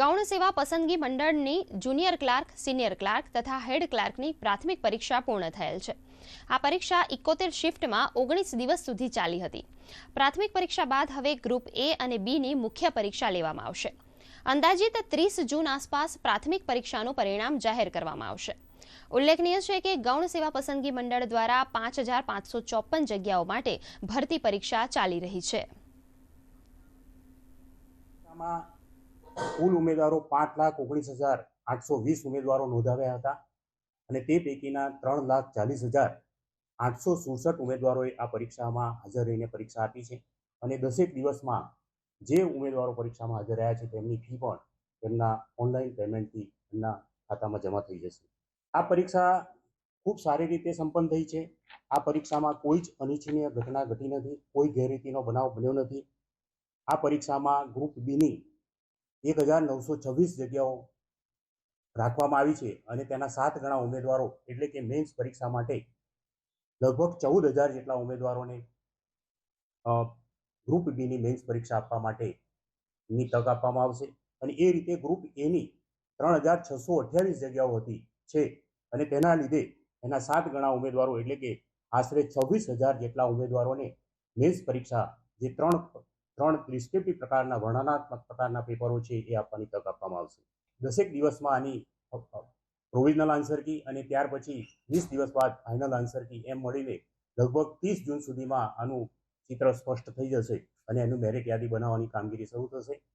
ગૌણ સેવા પસંદગી મંડળની જુનિયર ક્લાર્ક, સિનિયર ક્લાર્ક તથા હેડ ક્લાર્કની પ્રાથમિક પરીક્ષા પૂર્ણ થયેલ છે. આ પરીક્ષા ઇકોતેર શિફ્ટમાં ઓગણીસ દિવસ સુધી ચાલી હતી. પ્રાથમિક પરીક્ષા બાદ હવે ગ્રુપ એ અને બીની મુખ્ય પરીક્ષા લેવામાં આવશે. અંદાજિત ત્રીસ જૂન આસપાસ પ્રાથમિક પરીક્ષાનું પરિણામ જાહેર કરવામાં આવશે. ઉલ્લેખનીય છે કે ગૌણ સેવા પસંદગી મંડળ દ્વારા પાંચ હજાર પાંચસો ચોપન જગ્યાઓ માટે ભરતી પરીક્ષા ચાલી રહી છે. કુલ ઉમેદવારો પાંચ લાખ ઓગણીસ હજાર આઠસો વીસ ઉમેદવારો નોંધાવ્યા હતા અને તે પૈકીના ત્રણ લાખ ચાલીસ હજાર આઠસો સુડસઠ ઉમેદવારોએ આ પરીક્ષામાં હાજર રહીને પરીક્ષા આપી છે. અને દસેક દિવસમાં જે ઉમેદવારો પરીક્ષામાં હાજર રહ્યા છે તેમની ફી પણ તેમના ઓનલાઈન પેમેન્ટથી એમના ખાતામાં જમા થઈ જશે. આ પરીક્ષા ખૂબ સારી રીતે સંપન્ન થઈ છે. આ પરીક્ષામાં કોઈ જ અનિચ્છનીય ઘટના ઘટી નથી, કોઈ ગેરરીતિનો બનાવ બન્યો નથી. આ પરીક્ષામાં ગ્રુપ બીની એક હજાર નવસો છવ્વીસ જગ્યાઓ રાખવામાં આવી છે અને તેના સાત ગણા ઉમેદવારો એટલે કે મેન્સ પરીક્ષા માટે લગભગ ચૌદ હજાર જેટલા ઉમેદવારોને ગ્રુપ બીની મેન્સ પરીક્ષા આપવા માટેની તક આપવામાં આવશે. અને એ રીતે ગ્રુપ એની ત્રણ હજાર છસો અઠ્યાવીસ જગ્યાઓ હતી છે અને તેના લીધે એના સાત ગણા ઉમેદવારો એટલે કે આશરે છવ્વીસ હજાર જેટલા ઉમેદવારોને મેન્સ પરીક્ષા જે ત્રણ ત્રણ ડિસ્ક્રિપ્ટિવ પ્રકારના વર્ણનાત્મક પ્રકારના પેપરો છે એ આપવાની તક આપવામાં આવશે. દસેક દિવસમાં આની પ્રોવિઝનલ આન્સર કી અને ત્યાર પછી વીસ દિવસ બાદ ફાઇનલ આન્સર કી એમ મળીને લગભગ ત્રીસ જૂન સુધીમાં આનું ચિત્ર સ્પષ્ટ થઈ જશે અને એનું મેરિટ યાદી બનાવવાની કામગીરી શરૂ થશે.